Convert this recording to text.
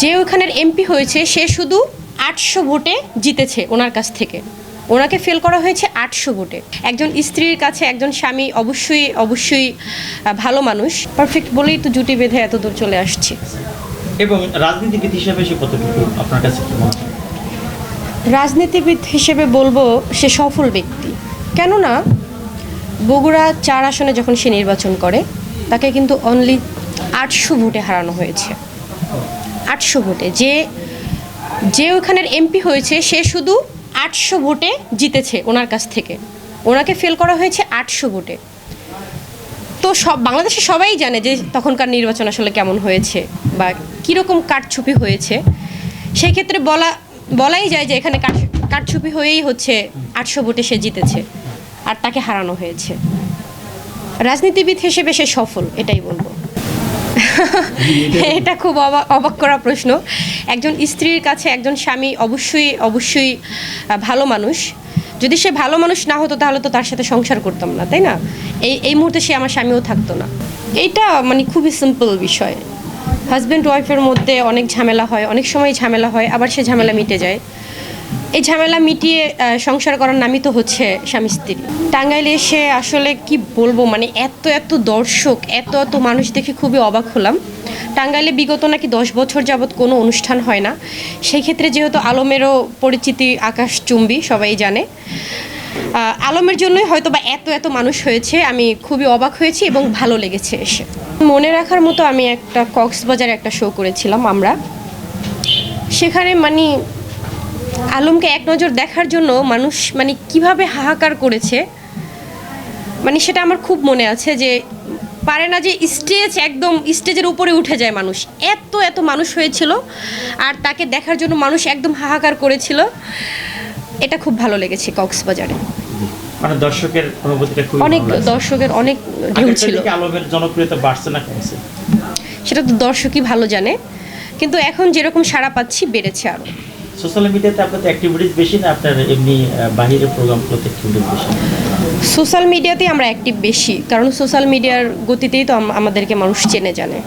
যে ওখানের এমপি হয়েছে সে শুধু আটশো ভোটে জিতেছে ওনার কাছ থেকে। ওনাকে ফেল করা হয়েছে আটশো ভোটে। একজন স্ত্রীর কাছে একজন স্বামী অবশ্যই অবশ্যই ভালো মানুষ। পারফেক্ট বলেই তো জুটি বেঁধে এত দূর চলে আসছে। এবং রাজনীতিবিদ হিসেবে সে কতটুকু আপনার কাছে কি মনে হয়? রাজনীতিবিদ হিসেবে বলব সে সফল ব্যক্তি। কেননা বগুড়া চার আসনে যখন সে নির্বাচন করে তাকে কিন্তু অনলি আটশো ভোটে হারানো হয়েছে। আটশো ভোটে। যে যে ওখানের এমপি হয়েছে, সে শুধু আটশো ভোটে জিতেছে ওনার কাছ থেকে। ওনাকে ফেল করা হয়েছে আটশো ভোটে। তো সব, বাংলাদেশে সবাই জানে যে তখনকার নির্বাচন আসলে কেমন হয়েছে বা কীরকম কারছুপি হয়েছে। সেই ক্ষেত্রে বলা, বলাই যায় যে এখানে কাঠ কারছুপি হয়েই হচ্ছে আটশো ভোটে সে জিতেছে আর তাকে হারানো হয়েছে। রাজনীতিবিদ হিসেবে সে সফল, এটাই বলব। এটা খুব অবাক করা প্রশ্ন। একজন স্ত্রীর কাছে একজন স্বামী অবশ্যই অবশ্যই ভালো মানুষ। যদি সে ভালো মানুষ না হতো, তাহলে তো তার সাথে সংসার করতাম না, তাই না? এই এই মুহূর্তে সে আমার স্বামীও থাকতো না। এইটা মানে খুবই সিম্পল বিষয়। হাজব্যান্ড ওয়াইফের মধ্যে অনেক ঝামেলা হয়, অনেক সময় ঝামেলা হয়, আবার সে ঝামেলা মিটে যায়। এই ঝামেলা মিটিয়ে সংসার করার নামই তো হচ্ছে স্বামী স্ত্রী। টাঙ্গাইলে এসে আসলে কি বলব মানে এত এত দর্শক, এত এত মানুষ দেখে খুবই অবাক হলাম। টাঙ্গাইলে বিগত নাকি দশ বছর যাবৎ কোনো অনুষ্ঠান হয় না। সেই ক্ষেত্রে যেহেতু আলমেরও পরিচিতি আকাশচুম্বী সবাই জানে। আলমের জন্যই হয়তো বা এত এত মানুষ হয়েছে, আমি খুবই অবাক হয়েছি এবং ভালো লেগেছে এসে। মনে রাখার মতো আমি একটা কক্সবাজারে একটা শো করেছিলাম আমরা। সেখানে মানে আলমকে এক নজর দেখার জন্য মানুষ মানে কীভাবে হাহাকার করেছে মানে সেটা আমার খুব মনে আছে যে পারে না যে স্টেজ একদম স্টেজের উপরে উঠে যায় মানুষ। এত এত মানুষ হয়েছিল আর তাকে দেখার জন্য মানুষ একদম হাহাকার করেছিল। এটা খুব ভালো লেগেছে কক্সবাজারে। মানে দর্শকের অনুভূতিটা খুব অনেক দর্শকের অনেক ঢেউ ছিল। আলমের জনপ্রিয়তা বাড়ছে না কমছে? সেটা তো দর্শকই ভালো জানে কিন্তু এখন যেরকম সাড়া পাচ্ছি বেড়েছে আরও সোশ্যাল মিডিয়াতে আপনাদের অ্যাক্টিভিটিস বেশি না আপনার এমনি বাহিরে প্রোগ্রামগুলোতে অ্যাক্টিভিটিস বেশি? সোশ্যাল মিডিয়াতেই আমরা অ্যাক্টিভ বেশি, কারণ সোশ্যাল মিডিয়ার গতিতেই তো আমাদেরকে মানুষ চেনে, জানে।